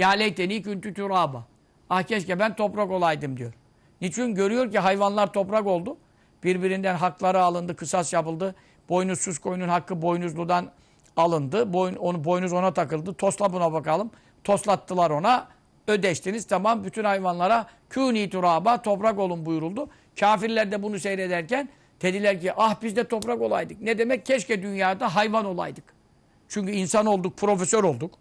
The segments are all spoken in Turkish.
Ya leyteni küntü turaba. Ah keşke ben toprak olaydım diyor. Niçin? Görüyor ki hayvanlar toprak oldu. Birbirinden hakları alındı, kısas yapıldı. Boynuzsuz koyunun hakkı boynuzludan alındı. Boyun, onu, boynuz ona takıldı. Tosla buna bakalım. Toslattılar ona. Ödeştiniz tamam. Bütün hayvanlara kûni turaba toprak olun buyuruldu. Kafirler de bunu seyrederken dediler ki ah biz de toprak olaydık. Ne demek? Keşke dünyada hayvan olaydık. Çünkü insan olduk, profesör olduk,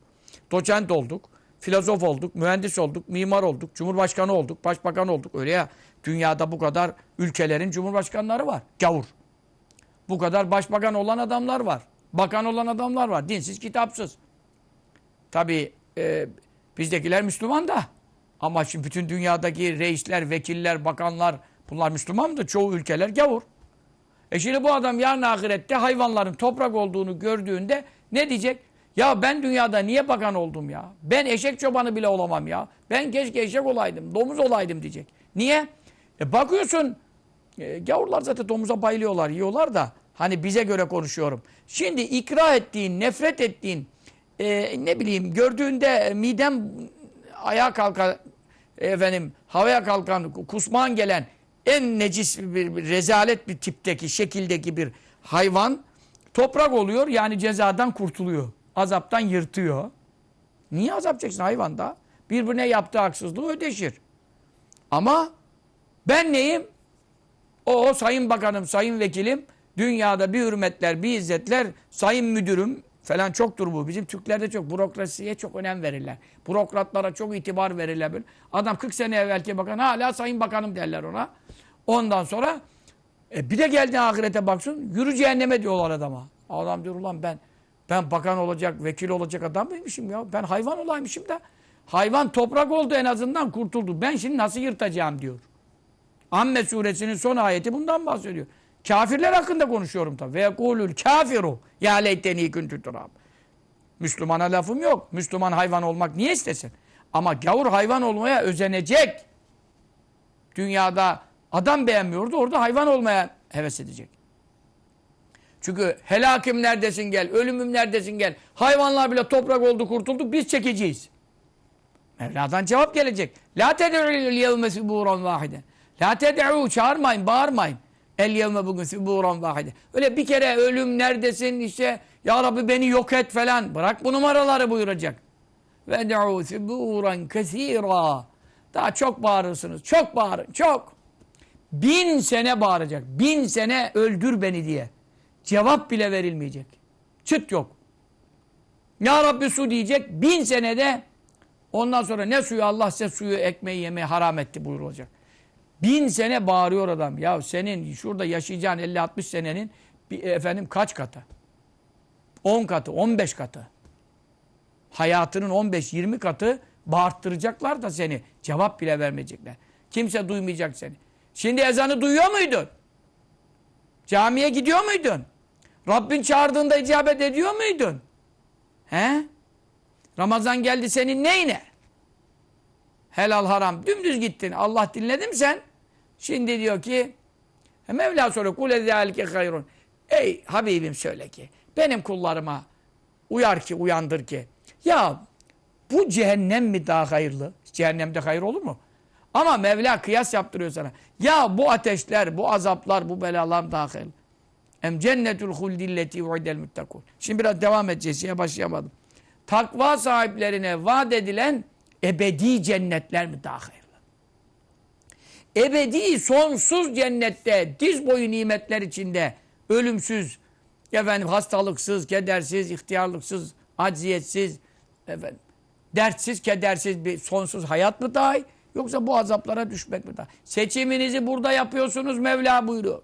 doçent olduk, filozof olduk, mühendis olduk, mimar olduk, cumhurbaşkanı olduk, başbakan olduk. Öyle ya dünyada bu kadar ülkelerin cumhurbaşkanları var. Gavur. Bu kadar başbakan olan adamlar var. Bakan olan adamlar var. Dinsiz, kitapsız. Tabii e, bizdekiler Müslüman da. Ama şimdi bütün dünyadaki reisler, vekiller, bakanlar bunlar Müslüman mıdır? Çoğu ülkeler gavur. E şimdi bu adam yarın ahirette hayvanların toprak olduğunu gördüğünde ne diyecek? Ya ben dünyada niye bakan oldum ya? Ben eşek çobanı bile olamam ya. Ben keşke eşek olaydım, domuz olaydım diyecek. Niye? E bakıyorsun e, gavurlar zaten domuza bayılıyorlar, yiyorlar da hani bize göre konuşuyorum. Şimdi ikra ettiğin, nefret ettiğin e, ne bileyim gördüğünde midem ayağa kalkar efendim havaya kalkan kusmağın gelen en necis bir, bir rezalet bir tipteki şekildeki bir hayvan toprak oluyor yani cezadan kurtuluyor. Azaptan yırtıyor. Niye azap çeksin hayvan da? Birbirine yaptığı haksızlığı ödeşir. Ama ben neyim? O sayın bakanım, sayın vekilim, dünyada bir hürmetler, bir izzetler, sayın müdürüm falan çoktur bu. Bizim Türklerde çok bürokrasiye çok önem verirler. Bürokratlara çok itibar verirler. Adam 40 sene evvelki bakan hala sayın bakanım derler ona. Ondan sonra e, bir de geldi ahirete baksın yürü cehenneme diyorlar adama. Adam diyor ulan ben ben bakan olacak, vekil olacak adam mıymışım ya? Ben hayvan olaymışım da. Hayvan toprak oldu en azından kurtuldu. Ben şimdi nasıl yırtacağım diyor. Amme suresinin son ayeti bundan bahsediyor. Kafirler hakkında konuşuyorum tabii. Ve yekulul kafiru ya leyteni kuntu turab. Müslümana lafım yok. Müslüman hayvan olmak niye istesin? Ama gavur hayvan olmaya özenecek. Dünyada adam beğenmiyordu. Orada hayvan olmaya heves edecek. Çünkü helakım neredesin gel, ölümüm neredesin gel. Hayvanlar bile toprak oldu kurtuldu biz çekeceğiz. Mevla'dan cevap gelecek. La ted'u'l yevme suburan vahiden. La ted'u çağırmayın, bağırmayın. El yevme bugün suburan vahiden. Öyle bir kere ölüm neredesin işte ya Rabbi beni yok et falan. Bırak bu numaraları buyuracak. Ve de'u suburan kesira. Daha çok bağırırsınız. Çok bağırın, çok. Bin sene bağıracak. Bin sene öldür beni diye. Cevap bile verilmeyecek. Çıt yok. Ya Rabbi su diyecek. Bin senede ondan sonra ne suyu Allah size suyu ekmeği yemeği haram etti buyurulacak. Bin sene bağırıyor adam. Ya senin şurada yaşayacağın 50-60 senenin bir, efendim kaç katı? 10 katı, 15 katı. Hayatının 15-20 katı bağırttıracaklar da seni. Cevap bile vermeyecekler. Kimse duymayacak seni. Şimdi ezanı duyuyor muydun? Camiye gidiyor muydun? Rabbin çağırdığında icabet ediyor muydun? He? Ramazan geldi senin neyine? Helal haram dümdüz gittin. Allah dinledim sen. Şimdi diyor ki Mevla soruyor kule zâlike hayrun. Ey Habibim söyle ki benim kullarıma uyar ki uyandır ki ya bu cehennem mi daha hayırlı? Cehennemde hayır olur mu? Ama Mevla kıyas yaptırıyor sana. Ya bu ateşler, bu azaplar, bu belalar daha hayırlı. Em cennetul huldilleti uidel muttakun. Şimdi biraz devam edeceğiz. Şeye başlayamadım. Takva sahiplerine vaat edilen ebedi cennetler mi daha hayırlı? Ebedi, sonsuz cennette, diz boyu nimetler içinde, ölümsüz, efendim hastalıksız, kedersiz, ihtiyarlıksız, acziyetsiz, efendim, dertsiz, kedersiz bir sonsuz hayat mı daha iyi? Yoksa bu azaplara düşmek mi daha? Seçiminizi burada yapıyorsunuz Mevla buyuruyor.